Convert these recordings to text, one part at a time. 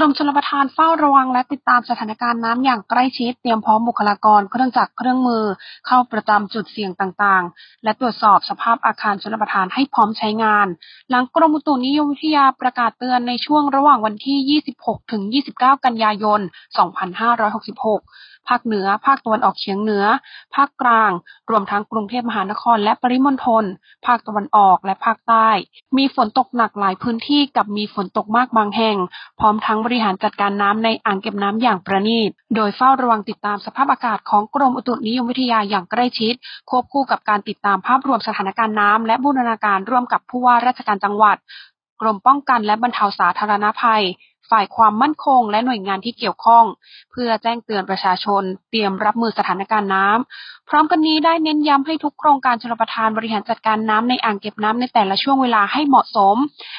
กรมชลประทานเฝ้าระวังและติดตามสถานการณ์น้ำอย่างใกล้ชิด เตรียมพร้อมบุคลากร เครื่องจักรเครื่องมือ เข้าประจำจุดเสี่ยงต่างๆ และตรวจสอบสภาพอาคารชลประทานให้พร้อมใช้งาน หลังกรมอุตุนิยมวิทยาประกาศเตือนในช่วงระหว่างวันที่ 26 ถึง 29 กันยายน 2566 ภาคเหนือ ภาคตะวันออกเฉียงเหนือ ภาคกลาง รวมทั้งกรุงเทพมหานครและปริมณฑล ภาคตะวันออกและภาคใต้ มีฝนตกหนักหลายพื้นที่กับมีฝนตกมากบางแห่ง พร้อมทั้งบริหารจัดการน้ำในอ่างเก็บน้ำอย่างประณีต โดยเฝ้าระวังติดตามสภาพอากาศของกรมอุตุนิยมวิทยาอย่างใกล้ชิด ควบคู่กับการติดตามภาพรวมสถานการณ์น้ำและบูรณาการร่วมกับผู้ว่าราชการจังหวัด กรมป้องกันและบรรเทาสาธารณภัย ฝ่ายความมั่นคง และหน่วยงานที่เกี่ยวข้อง เพื่อแจ้งเตือนประชาชน เตรียมรับมือสถานการณ์น้ำพร้อมกันนี้ได้เน้นย้ำให้ทุกโครงการชลประทานบริหารจัดการน้ำในอ่างเก็บน้ำในแต่ละช่วงเวลาให้เหมาะสม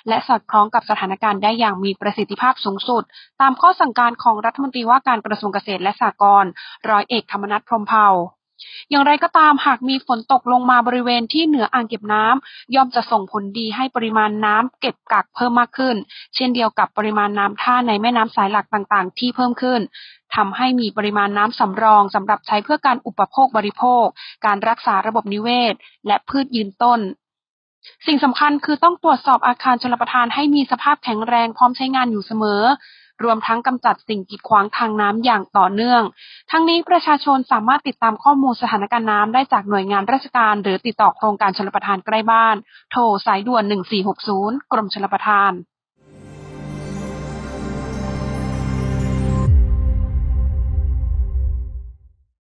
และสอดคล้องกับสถานการณ์ได้อย่างมีประสิทธิภาพสูงสุด ตามข้อสั่งการของรัฐมนตรีว่าการกระทรวงเกษตรและสหกรณ์ร้อยเอกธรรมนัฐพรมเผ่า อย่างไรก็ตามหากมีฝนตกลงมาบริเวณที่เหนืออ่างเก็บน้ำย่อมจะส่งผลดีให้ปริมาณน้ำเก็บกักเพิ่มมากขึ้น เช่นเดียวกับปริมาณน้ำท่าในแม่น้ำสายหลักต่างๆ ที่เพิ่มขึ้นทำให้มีปริมาณน้ำสำรองสำหรับใช้เพื่อการอุปโภคบริโภค การรักษาระบบนิเวศ และพืชยืนต้น สิ่งสำคัญคือต้องตรวจสอบอาคารชลประทานให้มีสภาพแข็งแรงพร้อมใช้งานอยู่เสมอ รวมทั้งกำจัดสิ่งกีดขวางทางน้ำอย่างต่อเนื่อง ทั้งนี้ประชาชนสามารถติดตามข้อมูลสถานการณ์น้ำได้จากหน่วยงานราชการ หรือติดต่อโครงการชลประทานใกล้บ้าน โทรสายด่วน 1460 กรมชลประทาน